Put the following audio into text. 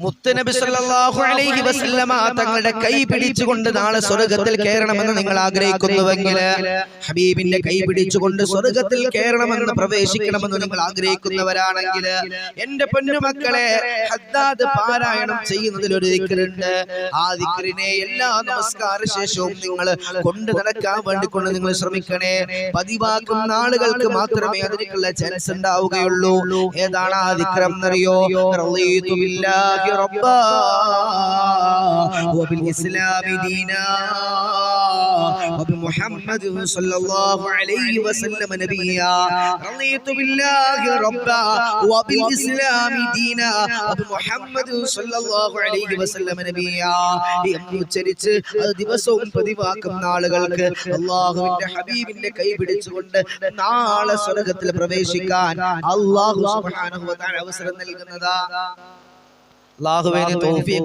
മുത്തനബി സല്ലല്ലാഹു അലൈഹി വസല്ലമ തങ്ങളുടെ കൈ പിടിച്ചുകൊണ്ട് നാളെ സ്വർഗത്തിൽ കയറണമെന്ന് നിങ്ങൾ ആഗ്രഹിക്കുന്നുവെങ്കിൽ ഹബീബിന്റെ കൈ പിടിച്ചുകൊണ്ട് സ്വർഗത്തിൽ കയറണമെന്ന് പ്രവേശിക്കണമെന്ന് നിങ്ങൾ ആഗ്രഹിക്കുന്നവരാണെങ്കിൽ എന്റെ പൊന്നുമക്കളെ ഹദ്ദാദ് പാരായണം ചെയ്യുന്നതിൽ ഒരു ദിക്റുണ്ട്. ആ ദിക്കറിനെ എല്ലാ നമസ്കാര ശേഷവും നിങ്ങൾ കൊണ്ടു നടക്കാൻ വേണ്ടി കൊണ്ട് നിങ്ങൾ ശ്രമിക്കണേ. പതിവാക്കും നാളുകൾക്ക് മാത്രമേ അതിനുള്ള ചാൻസ് ഉണ്ടാവുകയുള്ളൂ. ഏതാണ് ആ ദിക്രം എന്നറിയോ? റളീതു ബില്ലാഹി റബ്ബാ വബിൽ ഇസ്ലാമി ദീനാ وبمحمد صلى الله عليه وسلم نبيا رضيت بالله ربا وبالإسلام دينا وبمحمد صلى الله عليه وسلم نبيا എന്ന് ഉച്ചരിച്ച് അത് ദിവസവും പതിവാക്കുന്ന ആളുകൾക്ക് അള്ളാഹുവിന്റെ ഹബീബിന്റെ കൈ പിടിച്ചുകൊണ്ട് നാളെ സ്വർഗത്തിൽ പ്രവേശിക്കാൻ അള്ളാഹു സുബ്ഹാനഹു വ തആല അവസരം നൽകുന്നതാ അള്ളാഹുവിന് തൗഫീഖ്